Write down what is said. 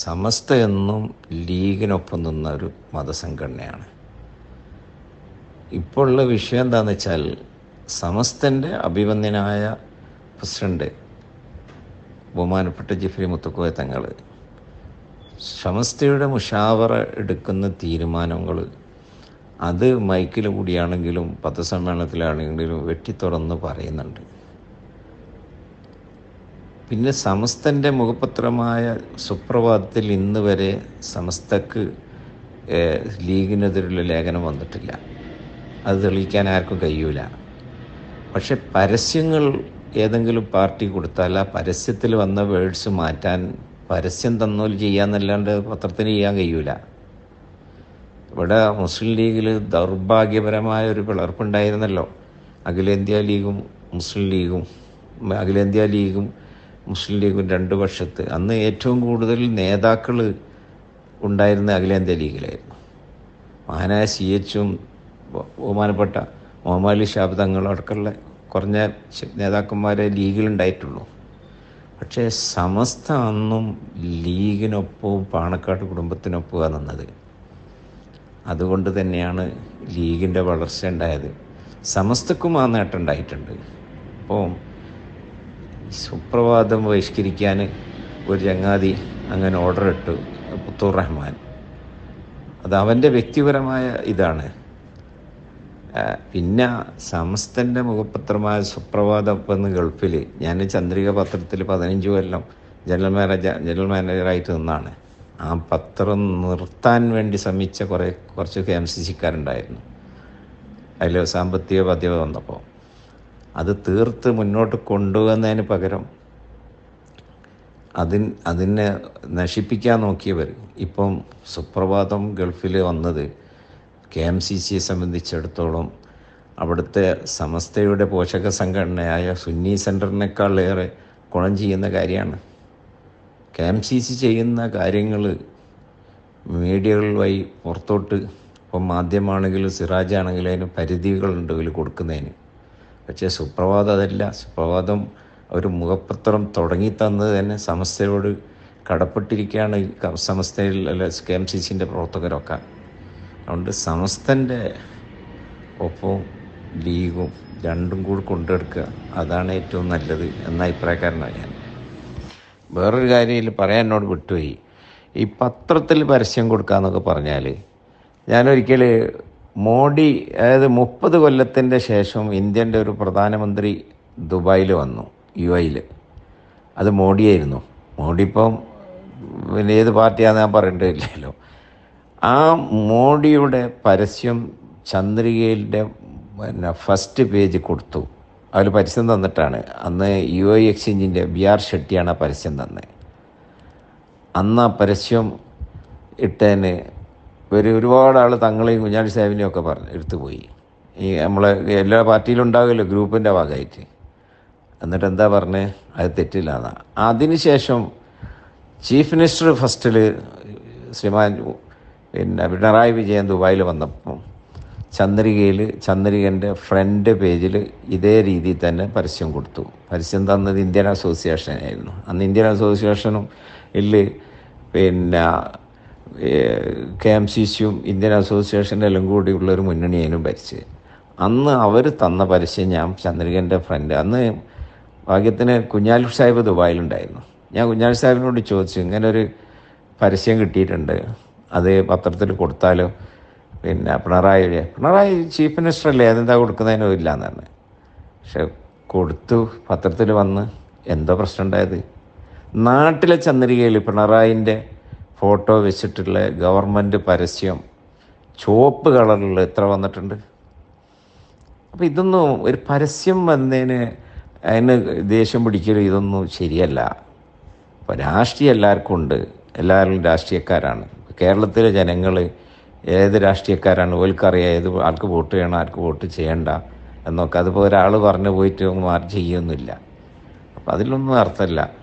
സമസ്ത എന്നും ലീഗിനൊപ്പം നിന്ന ഒരു മതസംഘടനയാണ്. ഇപ്പോൾ ഉള്ള വിഷയം എന്താണെന്ന് വെച്ചാൽ സമസ്തന്റെ അഭിവന്യനായ പ്രസിഡന്റ് ബഹുമാനപ്പെട്ട ജിഫ്രി മുത്തുക്കോയ തങ്ങൾ സമസ്തയുടെ മുഷാവറ എടുക്കുന്ന തീരുമാനങ്ങൾ അത് മൈക്കിൽ കൂടിയാണെങ്കിലും പത്രസമ്മേളനത്തിലാണെങ്കിലും വെട്ടിത്തുറന്ന് പറയുന്നുണ്ട്. പിന്നെ സമസ്തന്റെ മുഖപത്രമായ സുപ്രഭാതത്തിൽ ഇന്ന് വരെ സമസ്തക്ക് ലീഗിനെതിരുള്ള ലേഖനം വന്നിട്ടില്ല. അത് തെളിയിക്കാൻ ആർക്കും കഴിയൂല. പക്ഷെ പരസ്യങ്ങൾ ഏതെങ്കിലും പാർട്ടി കൊടുത്താൽ ആ പരസ്യത്തിൽ വന്ന വേർഡ്സ് മാറ്റാൻ പരസ്യം തന്നോൽ ചെയ്യാന്നല്ലാണ്ട് പത്രത്തിന് ചെയ്യാൻ കഴിയൂല. ഇവിടെ മുസ്ലിം ലീഗിൽ ദൗർഭാഗ്യപരമായ ഒരു പിളർപ്പുണ്ടായിരുന്നല്ലോ അഖിലേന്ത്യാ ലീഗും മുസ്ലിം ലീഗും അഖിലേന്ത്യാ ലീഗും മുസ്ലിം ലീഗും രണ്ട് പക്ഷത്ത് അന്ന് ഏറ്റവും കൂടുതൽ നേതാക്കൾ ഉണ്ടായിരുന്ന അഖിലേന്ത്യാ ലീഗിലായിരുന്നു. മഹാനായ സി എച്ചും ബഹുമാനപ്പെട്ട മുഹമ്മദ് അലി ഷാബ് തങ്ങളടക്കമുള്ള കുറഞ്ഞ നേതാക്കന്മാരെ ലീഗിലുണ്ടായിട്ടുള്ളൂ. പക്ഷേ സമസ്ത അന്നും ലീഗിനൊപ്പവും പാണക്കാട് കുടുംബത്തിനൊപ്പമാണ് നിന്നത്. അതുകൊണ്ട് തന്നെയാണ് ലീഗിന്റെ വളർച്ച ഉണ്ടായത്. സമസ്തക്കും ആ നേട്ടം ഉണ്ടായിട്ടുണ്ട്. അപ്പോൾ സുപ്രഭാതം ബഹിഷ്കരിക്കാൻ ഒരു ചങ്ങാതി അങ്ങനെ ഓർഡർ ഇട്ടു പുത്തൂർ റഹ്മാൻ. അത് അവന്റെ വ്യക്തിപരമായ ഇതാണ്. പിന്നെ സമസ്തന്റെ മുഖപത്രമായ സുപ്രഭാതം എന്ന് ഗൾഫിൽ ഞാൻ ചന്ദ്രിക പത്രത്തിൽ പതിനഞ്ച് കൊല്ലം ജനറൽ മാനേജർ ജനറൽ മാനേജറായിട്ട് നിന്നാണ്. ആ പത്രം നിർത്താൻ വേണ്ടി ശ്രമിച്ച കുറേ കുറച്ച് കെ എം സി സിക്കാരുണ്ടായിരുന്നു അതിൽ സാമ്പത്തിക ബാധ്യത വന്നപ്പോൾ അത് തീർത്ത് മുന്നോട്ട് കൊണ്ടുവന്നതിന് പകരം അതിൻ അതിനെ നശിപ്പിക്കാൻ നോക്കിയവർ. ഇപ്പം സുപ്രഭാതം ഗൾഫിൽ വന്നത് കെ എം സി സിയെ സംബന്ധിച്ചിടത്തോളം അവിടുത്തെ സമസ്തയുടെ പോഷക സംഘടനയായ സുന്നി സെന്ററിനേക്കാളേറെ ഗുണം ചെയ്യുന്ന കാര്യമാണ്. കെ എം സി സി ചെയ്യുന്ന കാര്യങ്ങൾ മീഡിയകൾ വഴി പുറത്തോട്ട് ഇപ്പം മാധ്യമമാണെങ്കിലും സിറാജാണെങ്കിലും അതിന് പരിധികളുണ്ട് ഇതിൽ കൊടുക്കുന്നതിന്. പക്ഷേ സുപ്രഭാതം അതല്ല. സുപ്രഭാതം ഒരു മുഖപത്രം തുടങ്ങി തന്നത് തന്നെ സമസ്തയോട് കടപ്പെട്ടിരിക്കുകയാണ് സമസ്തയിൽ അല്ല കെ എം സി സിന്റെ പ്രവർത്തകരൊക്കെ. അതുകൊണ്ട് സമസ്തന്റെ ഒപ്പം ലീഗും രണ്ടും കൂടി കൊണ്ടെടുക്കുക അതാണ് ഏറ്റവും നല്ലത് എന്ന അഭിപ്രായക്കാരനാണ് ഞാൻ. വേറൊരു കാര്യം ഇതിൽ പറയാൻ എന്നോട് വിട്ടുപോയി. ഈ പത്രത്തിൽ പരസ്യം കൊടുക്കുക എന്നൊക്കെ പറഞ്ഞാൽ ഞാനൊരിക്കൽ മോഡി അതായത് മുപ്പത് കൊല്ലത്തിന്റെ ശേഷം ഇന്ത്യന്റെ ഒരു പ്രധാനമന്ത്രി ദുബായിൽ വന്നു യു ഐയിൽ അത് മോഡിയായിരുന്നു. മോഡി ഇപ്പം പിന്നെ ഏത് പാർട്ടിയാണെന്ന് ഞാൻ പറയേണ്ടതില്ലല്ലോ ആ മോഡിയുടെ പരസ്യം ചന്ദ്രികയിലെ പിന്നെ ഫസ്റ്റ് പേജ് കൊടുത്തു. അതിൽ പരസ്യം തന്നിട്ടാണ്. അന്ന് യു ഐ എക്സ്ചേഞ്ചിന്റെ ബി ആർ ഷെട്ടിയാണ് ആ പരസ്യം തന്നത് അന്ന് ആ പരസ്യം ഇട്ടതിന് ഒരു ഒരുപാട് ആൾ തങ്ങളെയും കുഞ്ഞാലി സാഹിബിനെയും ഒക്കെ പറഞ്ഞ് എടുത്തു പോയി. ഈ നമ്മളെ എല്ലാ പാർട്ടിയിലും ഉണ്ടാകുമല്ലോ ഗ്രൂപ്പിന്റെ ഭാഗമായിട്ട്. എന്നിട്ട് എന്താ പറഞ്ഞത് അത് തെറ്റില്ല എന്നാ. അതിനുശേഷം ചീഫ് മിനിസ്റ്റർ ഫസ്റ്റിൽ ശ്രീമാൻ പിന്നെ പിണറായി വിജയൻ ദുബായിൽ വന്നപ്പം ചന്ദ്രികയിൽ ചന്ദ്രികന്റെ ഫ്രണ്ട് പേജിൽ ഇതേ രീതിയിൽ തന്നെ പരസ്യം കൊടുത്തു. പരസ്യം തന്നത് ഇന്ത്യൻ അസോസിയേഷൻ ആയിരുന്നു അന്ന് ഇന്ത്യൻ അസോസിയേഷനും ഇല്ല. പിന്നെ കെ എം സി സിയും ഇന്ത്യൻ അസോസിയേഷന്റെ എല്ലാം കൂടിയുള്ള ഒരു മുന്നണിയേനും ഭരിച്ച് അന്ന് അവർ തന്ന പരസ്യം ഞാൻ ചന്ദ്രികന്റെ ഫ്രണ്ട്. അന്ന് ഭാഗ്യത്തിന് കുഞ്ഞാലി സാഹിബ് ദുബായിലുണ്ടായിരുന്നു. ഞാൻ കുഞ്ഞാലി സാഹിബിനോട് ചോദിച്ചു ഇങ്ങനെ ഒരു പരസ്യം കിട്ടിയിട്ടുണ്ട്. അത് പത്രത്തിൽ കൊടുത്താലോ പിന്നെ പിണറായി പിണറായി ചീഫ് മിനിസ്റ്റർ അല്ലേ അതെന്താ കൊടുക്കുന്നതിനോ ഇല്ല എന്നാണ് പക്ഷെ കൊടുത്തു പത്രത്തിൽ വന്ന് എന്തോ പ്രശ്നം ഉണ്ടായത്. നാട്ടിലെ ചന്ദ്രികയിൽ പിണറായിന്റെ ഫോട്ടോ വെച്ചിട്ടുള്ള ഗവൺമെന്റ് പരസ്യം ചുവപ്പ് കളറിൽ എത്ര വന്നിട്ടുണ്ട്? അപ്പോൾ ഇതൊന്നും ഒരു പരസ്യം വന്നതിന് അതിന് ദേഷ്യം പിടിക്കലും ഇതൊന്നും ശരിയല്ല. അപ്പോൾ രാഷ്ട്രീയം എല്ലാവർക്കും ഉണ്ട്. എല്ലാവരും രാഷ്ട്രീയക്കാരാണ്. കേരളത്തിലെ ജനങ്ങൾ ഏത് രാഷ്ട്രീയക്കാരാണ്? ഓൽക്കറിയാം ഏത് ആൾക്ക് വോട്ട് ചെയ്യണം ആർക്ക് വോട്ട് ചെയ്യണ്ട എന്നൊക്കെ. അതിപ്പോൾ ഒരാൾ പറഞ്ഞു പോയിട്ട് മാറി ചെയ്യൊന്നുമില്ല. അപ്പം അതിലൊന്നും അർത്ഥമില്ല.